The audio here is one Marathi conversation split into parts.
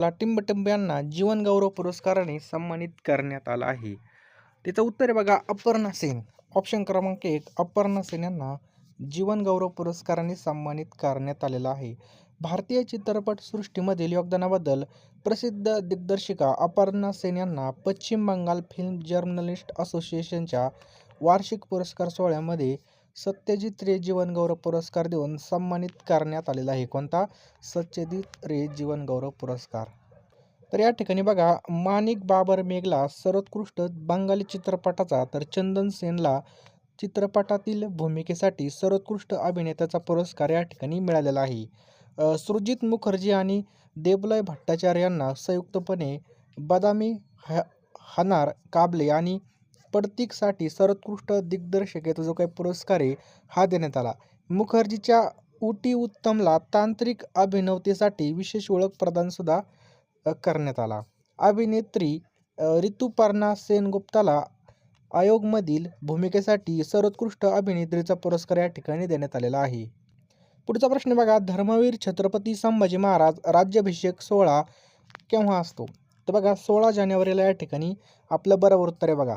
लाटिंबटिंब यांना जीवनगौरव पुरस्काराने सन्मानित करण्यात आलं आहे. त्याचं उत्तर आहे बघा अपर्णा सेन. ऑप्शन क्रमांक एक अपर्णा सेन यांना जीवनगौरव पुरस्काराने सन्मानित करण्यात आलेलं आहे. भारतीय चित्रपटसृष्टीमधील योगदानाबद्दल प्रसिद्ध दिग्दर्शिका अपर्णा सेन यांना पश्चिम बंगाल फिल्म जर्नलिस्ट असोसिएशनच्या वार्षिक पुरस्कार सोहळ्यामध्ये सत्यजित रे जीवनगौरव पुरस्कार देऊन सन्मानित करण्यात आलेला आहे. कोणता? सत्यजित रे जीवनगौरव पुरस्कार. तर या ठिकाणी बघा माणिक बाबर मेघला सर्वोत्कृष्ट बंगाली चित्रपटाचा तर चंदन सेनला चित्रपटातील भूमिकेसाठी सर्वोत्कृष्ट अभिनेत्याचा पुरस्कार या ठिकाणी मिळालेला आहे. सुरजित मुखर्जी आणि देबलय भट्टाचार्य यांना संयुक्तपणे बदामी ह हनार काबले आणि पडतिकसाठी सर्वोत्कृष्ट दिग्दर्शकेचा जो काही पुरस्कार आहे हा देण्यात आला. मुखर्जीच्या उटी उत्तमला तांत्रिक अभिनवतेसाठी विशेष ओळख प्रदानसुद्धा करण्यात आला. अभिनेत्री ऋतुपर्णा सेनगुप्ताला आयोगमधील भूमिकेसाठी सर्वोत्कृष्ट अभिनेत्रीचा पुरस्कार या ठिकाणी देण्यात आलेला आहे. पुढचा प्रश्न बघा. धर्मवीर छत्रपती संभाजी महाराज राज्याभिषेक सोहळा केव्हा असतो? तर बघा सोळा जानेवारीला या ठिकाणी आपलं बरोबर उत्तर आहे बघा.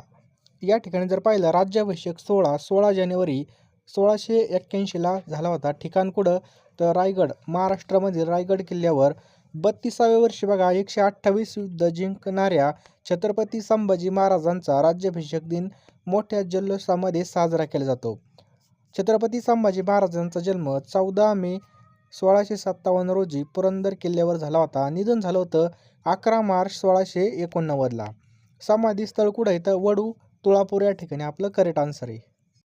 या ठिकाणी जर पाहिलं राज्याभिषेक सोळा सोळा जानेवारी सोळाशे एक्क्याऐंशीला झाला होता. ठिकाण कुठं? तर रायगड महाराष्ट्रामधील रायगड किल्ल्यावर. बत्तीसाव्या वर्षी बघा एकशे अठ्ठावीस युद्ध जिंकणाऱ्या छत्रपती संभाजी महाराजांचा राज्याभिषेक दिन मोठ्या जल्लोषामध्ये साजरा केला जातो. छत्रपती संभाजी महाराजांचा जन्म चौदा मे सोळाशे सत्तावन्न रोजी पुरंदर किल्ल्यावर झाला होता. निधन झालं होतं अकरा मार्च सोळाशे एकोणनव्वदला समाधी स्थळ कुठं आहे? तर वडू तुळापूर या ठिकाणी आपलं करेक्ट आन्सर आहे.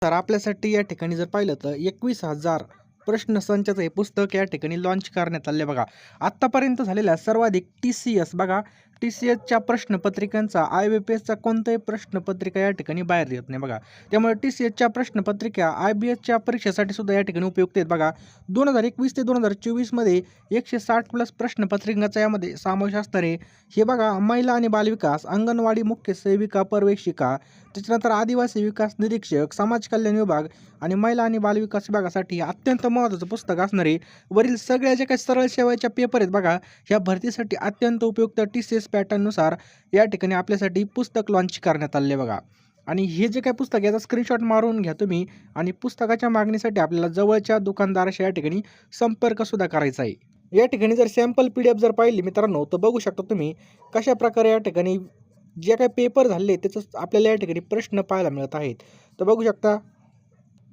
तर आपल्यासाठी या ठिकाणी जर पाहिलं तर एकवीस हजार प्रश्न संचाचं हे पुस्तक या ठिकाणी लॉन्च करण्यात आले बघा. आत्तापर्यंत झालेल्या सर्वाधिक टी सी एस बघा टी सी एसच्या प्रश्नपत्रिकांचा आय बी पी एसचा कोणताही प्रश्नपत्रिका या ठिकाणी बाहेर येत नाही बघा. त्यामुळे टी सी एसच्या प्रश्नपत्रिका आय बी एसच्या परीक्षेसाठी सुद्धा या ठिकाणी उपयुक्त आहेत बघा. दोन हजार एकवीस ते दोन हजार चोवीसमध्ये एकशे साठ प्लस प्रश्नपत्रिकांचा यामध्ये समावेश असणार आहे. हे बघा महिला आणि बालविकास अंगणवाडी मुख्य सेविका पर्यवेक्षिका त्याच्यानंतर आदिवासी विकास निरीक्षक समाज कल्याण विभाग आणि महिला आणि बालविकास विभागासाठी अत्यंत महत्त्वाचं पुस्तक असणार आहे. वरील सगळ्या ज्या काही सरळ सेवेच्या पेपर आहेत बघा ह्या भरतीसाठी अत्यंत उपयुक्त टी सी एस पॅटर्ननुसार या ठिकाणी आपल्यासाठी पुस्तक लॉन्च करण्यात आले बघा. आणि हे जे काही पुस्तक आहे याचा स्क्रीनशॉट मारून घ्या तुम्ही आणि पुस्तकाच्या मागणीसाठी आपल्याला जवळच्या दुकानदाराशी या ठिकाणी संपर्कसुद्धा करायचा आहे. या ठिकाणी जर सॅम्पल पी डी एफ जर पाहिली मित्रांनो तर बघू शकता तुम्ही कशा प्रकारे या ठिकाणी जे काही पेपर झाले त्याचं आपल्याला या ठिकाणी प्रश्न पाहायला मिळत आहेत. तर बघू शकता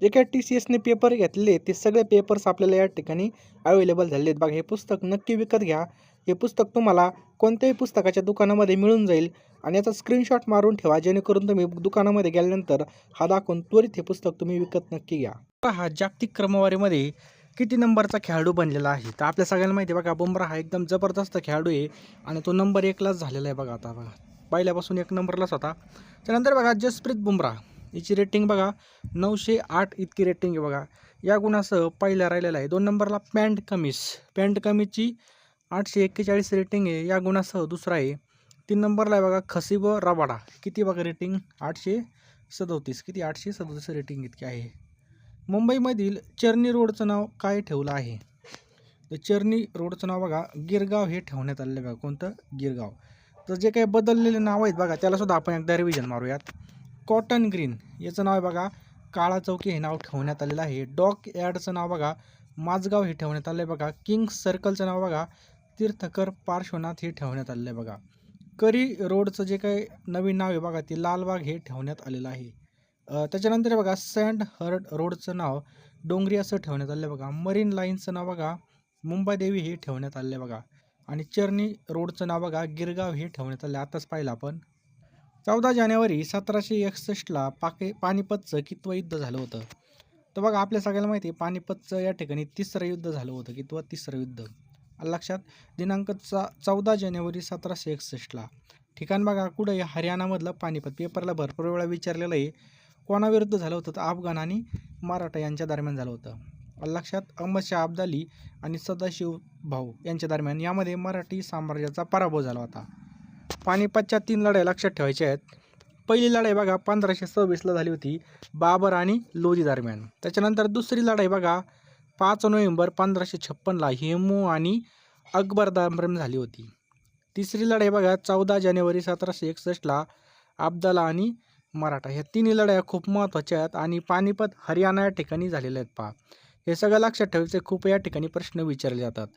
जे काही टी सी एसने पेपर घेतले ते सगळे पेपर्स आपल्याला या ठिकाणी अवेलेबल झाले आहेत. बघा हे पुस्तक नक्की विकत घ्या. हे पुस्तक तुम्हाला कोणत्याही पुस्तकाच्या दुकानामध्ये मिळून जाईल आणि याचा स्क्रीनशॉट मारून ठेवा जेणेकरून तुम्ही दुकानामध्ये गेल्यानंतर हा दाखवून त्वरित हे पुस्तक तुम्ही विकत नक्की घ्या. हा जागतिक क्रमवारीमध्ये किती नंबरचा खेळाडू बनलेला आहे? तर आपल्या सगळ्यांना माहिती आहे बघा बुमरा हा एकदम जबरदस्त खेळाडू आहे आणि तो नंबर एकलाच झालेला आहे बघा आता बघा. पहिल्यापासून एक नंबरलाच होता. त्यानंतर बघा जसप्रीत बुमरा याची रेटिंग बघा नऊशे आठ इतकी रेटिंग आहे बघा. या गुणासह पहिला राहिलेला आहे. दोन नंबरला पॅन्ट कमीज. पॅन्ट कमीजची आठशे एक्केचाळीस रेटिंग आहे. या गुणासह दुसरा आहे. तीन नंबरला आहे बघा खसीब रबाडा. किती बघा रेटिंग आठशे सदोतीस. किती? आठशे सदोतीस रेटिंग इतकी आहे. मुंबईमधील चर्नी रोडचं नाव काय ठेवलं आहे? तर चर्नी रोडचं नाव बघा गिरगाव हे ठेवण्यात आलेलं आहे बघा. कोणतं? गिरगाव. तर जे काही बदललेले नाव आहेत बघा त्यालासुद्धा आपण एकदा रिव्हिजन मारूयात. कॉटन ग्रीन याचं नाव आहे बघा काळा चौकी हे नाव ठेवण्यात आलेलं आहे. डॉक यार्डचं नाव बघा माझगाव हे ठेवण्यात आलं आहे बघा. किंग्स सर्कलचं नाव बघा तीर्थकर पार्श्वनाथ हे ठेवण्यात आलेलं आहे बघा. करी रोडचं जे काही नवीन नाव आहे बघा ते लालबाग हे ठेवण्यात आलेलं आहे. त्याच्यानंतर बघा सँड हर्ड रोडचं नाव डोंगरी असं ठेवण्यात आलं आहे बघा. मरीन लाईनचं नाव बघा मुंबादेवी हे ठेवण्यात आलं आहे बघा. आणि चर्नी रोडचं नाव बघा गिरगाव हे ठेवण्यात आलं आहे. आताच पाहिलं आपण. चौदा जानेवारी सतराशे एकसष्टला पाके पानिपतचं कितवं युद्ध झालं होतं? तर बघा आपल्या सगळ्याला माहिती आहे पानिपतचं या ठिकाणी तिसरं युद्ध झालं होतं कितवं? तिसरं युद्ध. लक्षात? दिनांक चा चौदा जानेवारी सतराशे एकसष्टला ठिकाण बघा कुठं आहे? हरियाणामधलं पानिपत. पेपरला भरपूर वेळा विचारलेलं आहे. कोणाविरुद्ध झालं होतं तर अफगाण आणि मराठा यांच्या दरम्यान झालं होतं. लक्षात? अहमद शाह अब्दाली आणि सदाशिव भाऊ यांच्या दरम्यान यामध्ये मराठी साम्राज्याचा पराभव झाला होता. पानिपतच्या तीन लढाई लक्षात ठेवायच्या आहेत. पहिली लढाई बघा पंधराशे सव्वीसला झाली होती बाबर आणि लोधी दरम्यान. त्याच्यानंतर दुसरी लढाई बघा पाच नोव्हेंबर पंधराशे छप्पनला हेमू आणि अकबर दाम्रम झाली होती. तिसरी लढाई बघा चौदा जानेवारी सतराशे एकसष्टला अब्दाला आणि मराठा. ह्या तिन्ही लढाया खूप महत्त्वाच्या आहेत आणि पानिपत हरियाणा या ठिकाणी झालेल्या आहेत पहा. हे सगळं लक्षात ठेवायचे खूप या ठिकाणी प्रश्न विचारले जातात.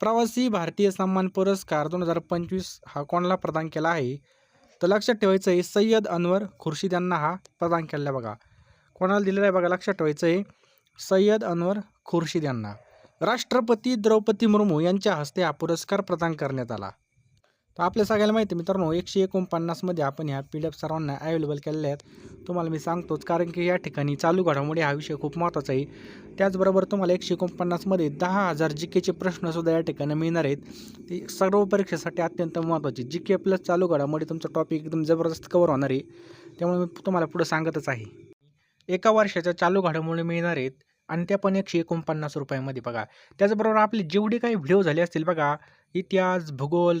प्रवासी भारतीय सन्मान पुरस्कार दोन हजार पंचवीस हा कोणाला प्रदान केला आहे? तर लक्षात ठेवायचं आहे सय्यद अनवर खुर्शीद यांना हा प्रदान केलेला आहे बघा. कोणाला दिलेला आहे बघा लक्षात ठेवायचं आहे सय्यद अनवर खुर्शीद यांना. राष्ट्रपती द्रौपदी मुर्मू यांच्या हस्ते हा पुरस्कार प्रदान करण्यात आला. तर आपल्या सगळ्याला माहिती मित्रांनो एकशे एकोणपन्नासमध्ये आपण ह्या पी डी एफ सर्वांना अवेलेबल केलेल्या आहेत. तुम्हाला मी सांगतोच कारण की या ठिकाणी चालू घडामोडी हा विषय खूप महत्त्वाचा आहे. त्याचबरोबर तुम्हाला एकशे एकोणपन्नासमध्ये दहा हजार जी केचे प्रश्नसुद्धा या ठिकाणी मिळणार आहेत. ते सर्व परीक्षेसाठी अत्यंत महत्त्वाचे जी के प्लस चालू घडामोडी तुमचा टॉपिक एकदम जबरदस्त कवर होणार आहे. त्यामुळे मी तुम्हाला पुढं सांगतच आहे. एका वर्षाच्या चालू घडामोडी मिळणार आहेत. आणि त्या पण एकशे एकोणपन्नास रुपयामध्ये बघा. त्याचबरोबर आपले जेवढे काही व्हिडिओ झाले असतील बघा इतिहास भूगोल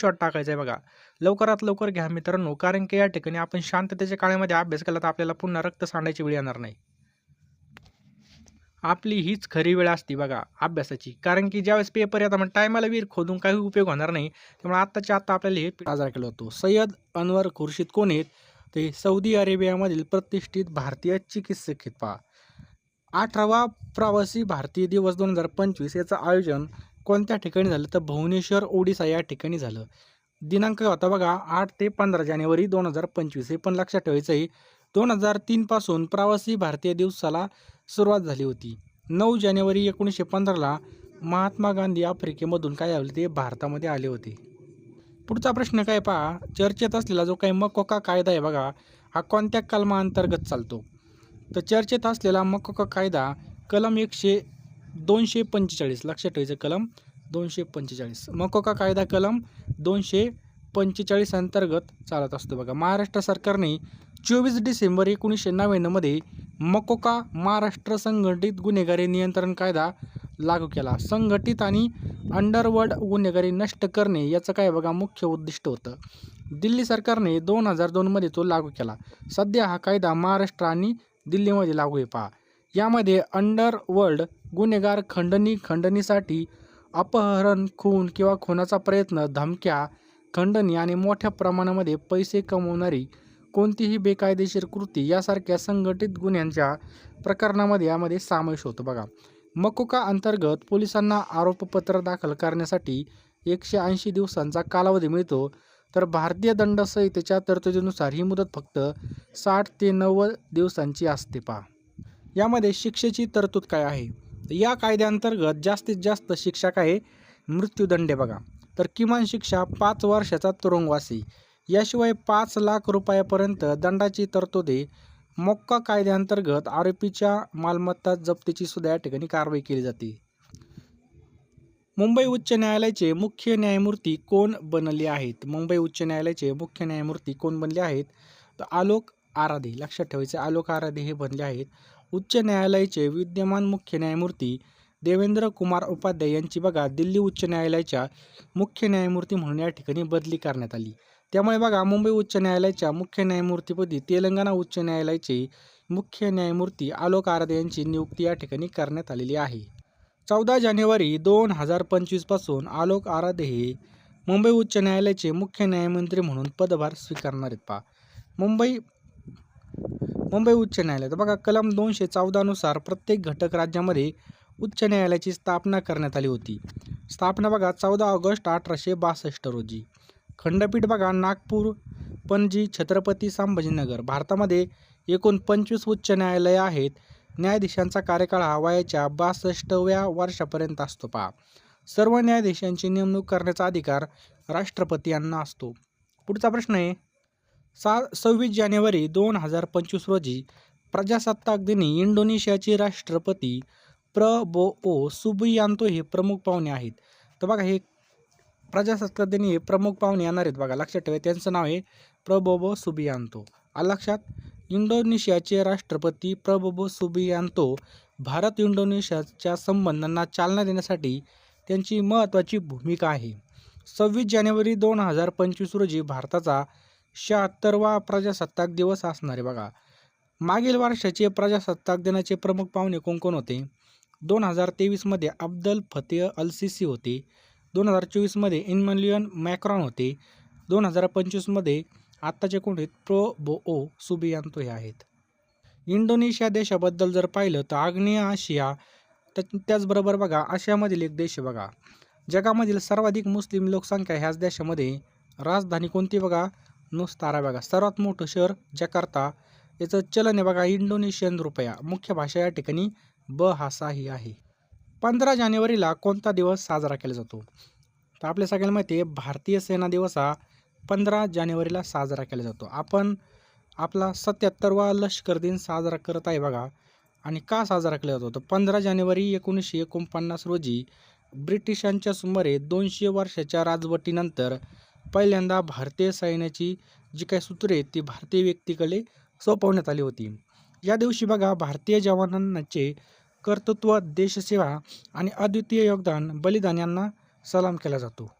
स्क्रीनशॉट टाकायचा आहे बघा. लवकरात लवकर घ्या मित्रांनो कारण की या ठिकाणी आपण शांततेच्या काळामध्ये अभ्यास केला तर आपल्याला पुन्हा रक्त सांडायची वेळ येणार नाही. आपली हीच खरी वेळ असती बघा अभ्यासाची. कारण की ज्यावेळेस पेपर येतात मग टायमाला वीर खोदून काही उपयोग होणार नाही. त्यामुळे आत्ताच्या आत्ता आपल्याला हे साजरा केला होतो. सय्यद अनवर खुर्शीद कोण आहेत? ते सौदी अरेबियामधील प्रतिष्ठित भारतीय चिकित्सक आहेत पहा. अठरावा प्रवासी भारतीय दिवस दोन हजार पंचवीस याचं आयोजन कोणत्या ठिकाणी झालं तर भुवनेश्वर ओडिसा या ठिकाणी झालं. दिनांक होता बघा आठ ते पंधरा जानेवारी दोन हजार पंचवीस. हे पण लक्षात ठेवायचं आहे. दोन हजार तीनपासून प्रवासी भारतीय दिवसाला सुरुवात झाली होती. नऊ जानेवारी एकोणीसशे पंधराला महात्मा गांधी आफ्रिकेमधून काय आले ते भारतामध्ये आले होते. पुढचा प्रश्न काय पहा? चर्चेत असलेला जो काही मकोका कायदा आहे बघा हा कोणत्या कलमाअंतर्गत चालतो? तर चर्चेत असलेला मकोका कायदा कलम एकशे दोनशे पंचेचाळीस. लक्षात ठेवायचं कलम दोनशे पंचेचाळीस. मकोका कायदा कलम दोनशे पंचेचाळीस अंतर्गत चालत असतो बघा. महाराष्ट्र सरकारने चोवीस डिसेंबर एकोणीसशे नव्याण्णवमध्ये मकोका महाराष्ट्र संघटित गुन्हेगारी नियंत्रण कायदा लागू केला. संघटित आणि अंडरवर्ल्ड गुन्हेगारी नष्ट करणे याचं काय बघा मुख्य उद्दिष्ट होतं. दिल्ली सरकारने दोन हजार दोनमध्ये तो लागू केला. सध्या हा कायदा महाराष्ट्र आणि दिल्लीमध्ये लागू आहे पहा. यामध्ये अंडरवर्ल्ड गुन्हेगार खंडणी खंडणीसाठी अपहरण खून किंवा खुनाचा प्रयत्न धमक्या खंडणी आणि मोठ्या प्रमाणामध्ये पैसे कमवणारी कोणतीही बेकायदेशीर कृती यासारख्या संघटित गुन्ह्यांच्या प्रकरणामध्ये यामध्ये समावेश होतो. बघा मकोका अंतर्गत पोलिसांना आरोपपत्र दाखल करण्यासाठी एकशे ऐंशी दिवसांचा कालावधी मिळतो. तर भारतीय दंड संहितेच्या तरतुदीनुसार ही मुदत फक्त साठ ते नव्वद दिवसांची असते पहा. यामध्ये शिक्षेची तरतूद काय आहे? तर या कायद्याअंतर्गत जास्तीत जास्त शिक्षा काय आहे मृत्यूदंड आहे बघा. तर किमान शिक्षा पाच वर्षाचा तुरुंगवासी. याशिवाय पाच लाख रुपयापर्यंत दंडाची तरतुदी मोक्का कायद्याअंतर्गत आरोपीच्या मालमत्ता जप्तीची सुद्धा या ठिकाणी कारवाई केली जाते. मुंबई उच्च न्यायालयाचे मुख्य न्यायमूर्ती कोण बनले आहेत? मुंबई उच्च न्यायालयाचे मुख्य न्यायमूर्ती कोण बनले आहेत? तर आलोक आराधे लक्षात ठेवायचे आलोक आराधे हे बनले आहेत. उच्च न्यायालयाचे विद्यमान मुख्य न्यायमूर्ती देवेंद्र कुमार उपाध्याय यांची बघा दिल्ली उच्च न्यायालयाच्या मुख्य न्यायमूर्ती म्हणून या ठिकाणी बदली करण्यात आली. त्यामुळे बघा मुंबई उच्च न्यायालयाच्या मुख्य न्यायमूर्तीपदी तेलंगणा उच्च न्यायालयाचे मुख्य न्यायमूर्ती आलोक आराधे यांची नियुक्ती या ठिकाणी करण्यात आलेली आहे. चौदा जानेवारी दोन हजार पंचवीसपासून आलोक आराधे हे मुंबई उच्च न्यायालयाचे मुख्य न्यायमंत्री म्हणून पदभार स्वीकारणार आहेत पा मुंबई मुंबई उच्च न्यायालय. तर बघा कलम दोनशे चौदानुसार प्रत्येक घटक राज्यामध्ये उच्च न्यायालयाची स्थापना करण्यात आली होती. स्थापना बघा चौदा ऑगस्ट अठराशे बासष्ट रोजी. खंडपीठ बघा नागपूर पणजी छत्रपती संभाजीनगर भारतामध्ये एकूण पंचवीस उच्च न्यायालये आहेत. न्यायाधीशांचा कार्यकाळ हा वयाच्या बासष्टव्या वर्षापर्यंत असतो पहा. सर्व न्यायाधीशांची नेमणूक करण्याचा अधिकार राष्ट्रपती यांना असतो. पुढचा प्रश्न आहे सा सव्वीस जानेवारी दोन हजार पंचवीस रोजी प्रजासत्ताक दिनी इंडोनेशियाचे राष्ट्रपती प्रबो ओ सुबियांतो हे प्रमुख पाहुणे आहेत. तर बघा हे प्रजासत्ताक दिनी प्रमुख पाहुणे येणार आहेत बघा. लक्षात ठेवा त्यांचं नाव आहे प्रबोबो सुबियांतो. आ लक्षात इंडोनेशियाचे राष्ट्रपती प्रबोबो सुबियांतो भारत इंडोनेशियाच्या संबंधांना चालना देण्यासाठी त्यांची महत्त्वाची भूमिका आहे. सव्वीस जानेवारी दोन हजार पंचवीस रोजी भारताचा शहात्तरवा प्रजासत्ताक दिवस असणार आहे बघा. मागील वर्षाचे प्रजासत्ताक दिनाचे प्रमुख पाहुणे कोण कोण होते? दोन हजार तेवीसमध्ये अब्दल फतेह अल सिसी होते. दोन हजार चोवीसमध्ये इन्मॅन्युअल मॅक्रॉन होते. दोन हजार पंचवीसमध्ये आत्ताचे कोण आहेत? प्रो बो ओ सुबियांतो हे आहेत. इंडोनेशिया देशाबद्दल जर पाहिलं तर आग्नेय आशिया त्या त्याचबरोबर बघा आशियामधील एक देश आहे बघा. जगामधील सर्वाधिक मुस्लिम लोकसंख्या ह्याच देशामध्ये. राजधानी कोणती बघा? नुस्तारा बघा सर्वात मोठं शहर जकार्ता. याचं चलन आहे बघा इंडोनेशियन रुपया. मुख्य भाषा या ठिकाणी ब हासा ही आहे. पंधरा जानेवारीला कोणता दिवस साजरा केला जातो? तर आपल्या सगळ्यांना माहिती आहे भारतीय सेना दिवस हा पंधरा जानेवारीला साजरा केला जातो. आपण आपला सत्याहत्तरवा लष्कर दिन साजरा करत आहे बघा. आणि का साजरा केला जातो? तर पंधरा जानेवारी एकोणीसशे एकोणपन्नास रोजी ब्रिटिशांच्या सुमारे दोनशे वर्षाच्या राजवटीनंतर पहिल्यांदा भारतीय सैन्याची जी काही सूत्रे आहेत ती भारतीय व्यक्तीकडे सोपवण्यात आली होती. या दिवशी बघा भारतीय जवानांचे कर्तृत्व देशसेवा आणि अद्वितीय योगदान बलिदान यांना सलाम केला जातो.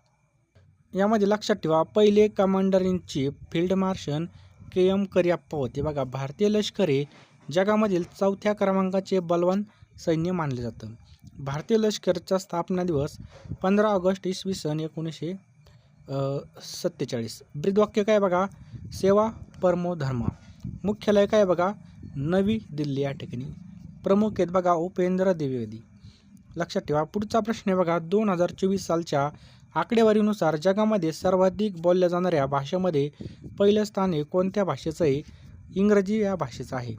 यामध्ये लक्षात ठेवा पहिले commander in chief field marshal K. M. Cariappa होते. बघा भारतीय लष्कर हे जगामधील चौथ्या क्रमांकाचे बलवान सैन्य मानले जातं. भारतीय लष्करचा स्थापना दिवस पंधरा ऑगस्ट इसवी सन एकोणीसशे सत्तेचाळीस. ब्रीदवाक्य काय बघा? सेवा परमो धर्म. मुख्यालय काय बघा? नवी दिल्ली या ठिकाणी. प्रमुख आहेत बघा उपेंद्र द्विवेदी. लक्षात ठेवा पुढचा प्रश्न आहे बघा. दोन हजार चोवीस सालच्या आकडेवारीनुसार जगामध्ये सर्वाधिक बोलल्या जाणाऱ्या भाषेमध्ये पहिलं स्थान हे कोणत्या भाषेचं आहे? इंग्रजी या भाषेचं आहे.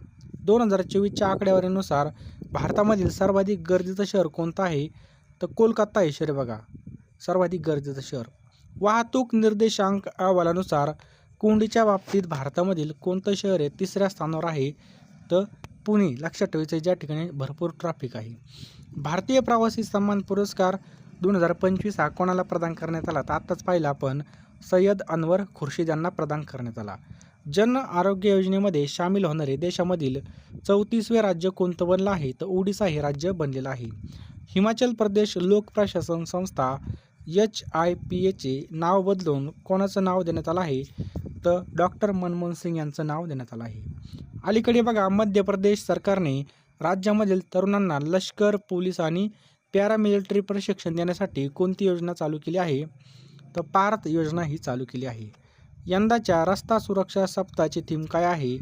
दोन हजार चोवीसच्या आकडेवारीनुसार भारतामधील सर्वाधिक गर्दीचं शहर कोणतं आहे? तर कोलकाता हे शहर आहे बघा. सर्वाधिक गर्दीचं शहर. वाहतूक निर्देशांक अहवालानुसार कोंडीच्या बाबतीत भारतामधील कोणतं शहर आहे तिसऱ्या स्थानावर आहे? तर पुणे लक्षात ठेवायचं ज्या ठिकाणी भरपूर ट्रॅफिक आहे. भारतीय प्रवासी सन्मान पुरस्कार दोन हजार पंचवीस हा कोणाला प्रदान करण्यात आला? तर आत्ताच पाहिला आपण सय्यद अनवर खुर्शीद यांना प्रदान करण्यात आला. जन आरोग्य योजनेमध्ये सामील होणारे देशामधील चौतीसवे राज्य कोणतं बनलं आहे? तर ओडिसा हे राज्य बनलेलं आहे. हिमाचल प्रदेश लोक प्रशासन संस्था एच आय पी एचे नाव बदलून कोणाचं नाव देण्यात आलं आहे? तर डॉक्टर मनमोहन सिंग यांचं नाव देण्यात आलं आहे. अलीकडे बघा मध्य प्रदेश सरकारने राज्यामधील तरुणांना लष्कर पोलीस आणि पॅरामिलिटरी प्रशिक्षण देण्यासाठी कोणती योजना चालू केली आहे? तर पार्थ योजना ही चालू केली आहे. यंदाच्या रस्ता सुरक्षा सप्ताहाची थीम काय आहे?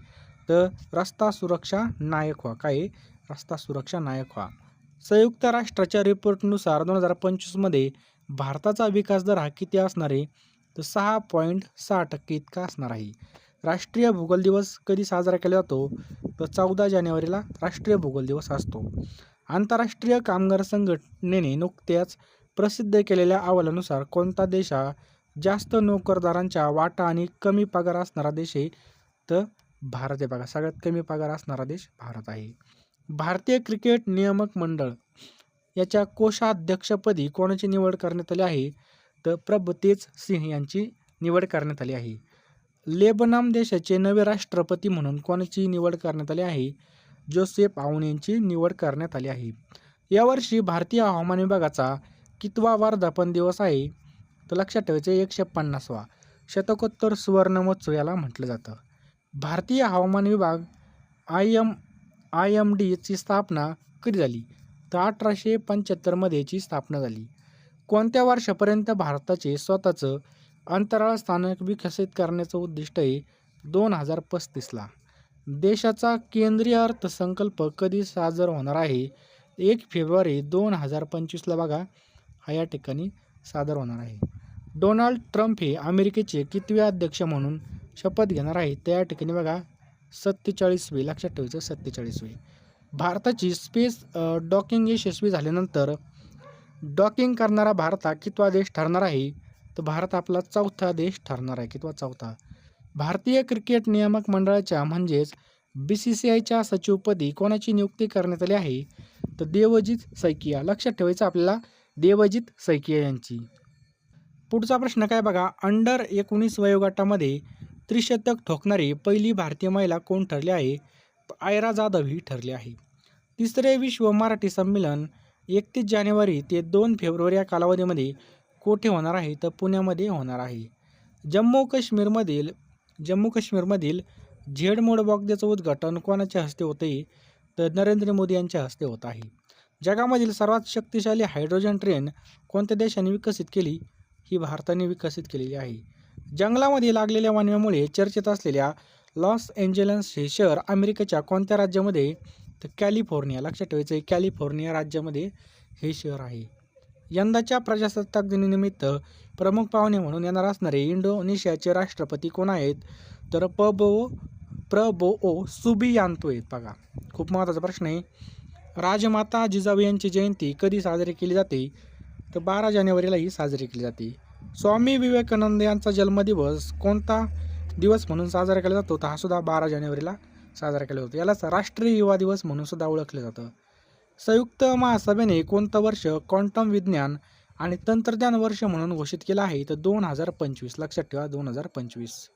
तर रस्ता सुरक्षा नायक व्हा. काय? रस्ता सुरक्षा नायक व्हा. संयुक्त राष्ट्राच्या रिपोर्टनुसार दोन हजार पंचवीसमध्ये भारताचा विकास दर हा किती असणार आहे? तर सहा पॉईंट सहा टक्के इतका असणार आहे. राष्ट्रीय भूगोल दिवस कधी साजरा केला जातो? तर चौदा जानेवारीला राष्ट्रीय भूगोल दिवस असतो. आंतरराष्ट्रीय कामगार संघटनेने नुकत्याच प्रसिद्ध केलेल्या अहवालानुसार कोणता देश हा जास्त नोकरदारांच्या वाटा आणि कमी पगार असणारा देश आहे? तर भारत आहे बघा सगळ्यात कमी पगार असणारा देश भारत आहे. भारतीय क्रिकेट नियामक मंडळ याच्या कोषाध्यक्षपदी कोणाची निवड करण्यात आली आहे? तर प्रभतेज सिंह यांची निवड करण्यात आली आहे. लेबनाम देशाचे नवे राष्ट्रपती म्हणून कोणाची निवड करण्यात आली आहे? जोसेफ आऊन यांची निवड करण्यात आली आहे. यावर्षी भारतीय हवामान विभागाचा कितवा वर्धापन दिवस आहे? तर लक्षात ठेवायचे एकशे पन्नासवा. शतकोत्तर सुवर्ण महोत्सव याला म्हटलं जातं. भारतीय हवामान विभाग आय एम आय एम डीची स्थापना कधी झाली? तर अठराशे पंच्याहत्तरमध्ये याची स्थापना झाली. कोणत्या वर्षापर्यंत भारताचे स्वतःचं अंतराळ स्थानक विकसित करण्याचं उद्दिष्ट आहे दोन हजार पस्तीसला? देशाचा केंद्रीय अर्थसंकल्प कधी साजर होणार आहे? एक फेब्रुवारी दोन हजार पंचवीसला बघा हा या ठिकाणी सादर होणार आहे. डोनाल्ड ट्रम्प हे अमेरिकेचे कितवे अध्यक्ष म्हणून शपथ घेणार आहेत? त्या ठिकाणी बघा सत्तेचाळीसवे लक्षात ठेवायचं सत्तेचाळीसवे. भारताची स्पेस डॉकिंग यशस्वी झाल्यानंतर डॉकिंग करणारा भारत हा कितवा देश ठरणार आहे? तर भारत आपला चौथा देश ठरणार आहे कितवा चौथा? भारतीय क्रिकेट नियामक मंडळाच्या म्हणजेच बी सी सी आयच्या सचिवपदी कोणाची नियुक्ती करण्यात आली आहे? तर देवजित सैकिया. लक्षात ठेवायचं आपल्याला देवजित सैकिया यांची. पुढचा प्रश्न काय बघा? अंडर एकोणीस वयोगटामध्ये त्रिशतक ठोकणारी पहिली भारतीय महिला कोण ठरली आहे? आयरा जाधव ही ठरली आहे. तिसरे विश्व मराठी संमेलन एकतीस जानेवारी ते दोन फेब्रुवारी या कालावधीमध्ये कोठे होणार आहे तर पुण्यामध्ये होणार आहे. जम्मू काश्मीरमधील जम्मू काश्मीरमधील झेडमोड बोगद्याचं उद्घाटन कोणाच्या हस्ते होते? तर नरेंद्र मोदी यांच्या हस्ते होत आहे. जगामधील सर्वात शक्तिशाली हायड्रोजन ट्रेन कोणत्या देशाने विकसित केली? ही भारताने विकसित केलेली आहे. जंगलामध्ये लागलेल्या वणव्यामुळे चर्चेत असलेल्या लॉस एंजेलन्स हे शहर अमेरिकेच्या कोणत्या राज्यामध्ये? तर कॅलिफोर्निया. लक्षात ठेवायचं आहे कॅलिफोर्निया राज्यामध्ये हे शहर आहे. यंदाच्या प्रजासत्ताक दिनानिमित्त प्रमुख पाहुणे म्हणून येणार असणारे इंडोनेशियाचे राष्ट्रपती कोण आहेत? तर पबो प्रबो सुबियांतो आहेत बघा खूप महत्त्वाचा प्रश्न आहे. राजमाता जिजाऊ यांची जयंती कधी साजरी केली जाते? तर बारा जानेवारीला ही साजरी केली जाते. स्वामी विवेकानंद यांचा जन्मदिवस कोणता? दिवस म्हणून साजरा केला जातो. तर हा सुद्धा बारा जानेवारीला साजरा केला जातो. यालाच राष्ट्रीय युवा दिवस म्हणून सुद्धा ओळखलं जातं. संयुक्त महासभेने कोणतं वर्ष क्वांटम विज्ञान आणि तंत्रज्ञान वर्ष म्हणून घोषित केलं आहे. तर दोन हजार पंचवीस लक्षात ठेवा दोन हजार पंचवीस.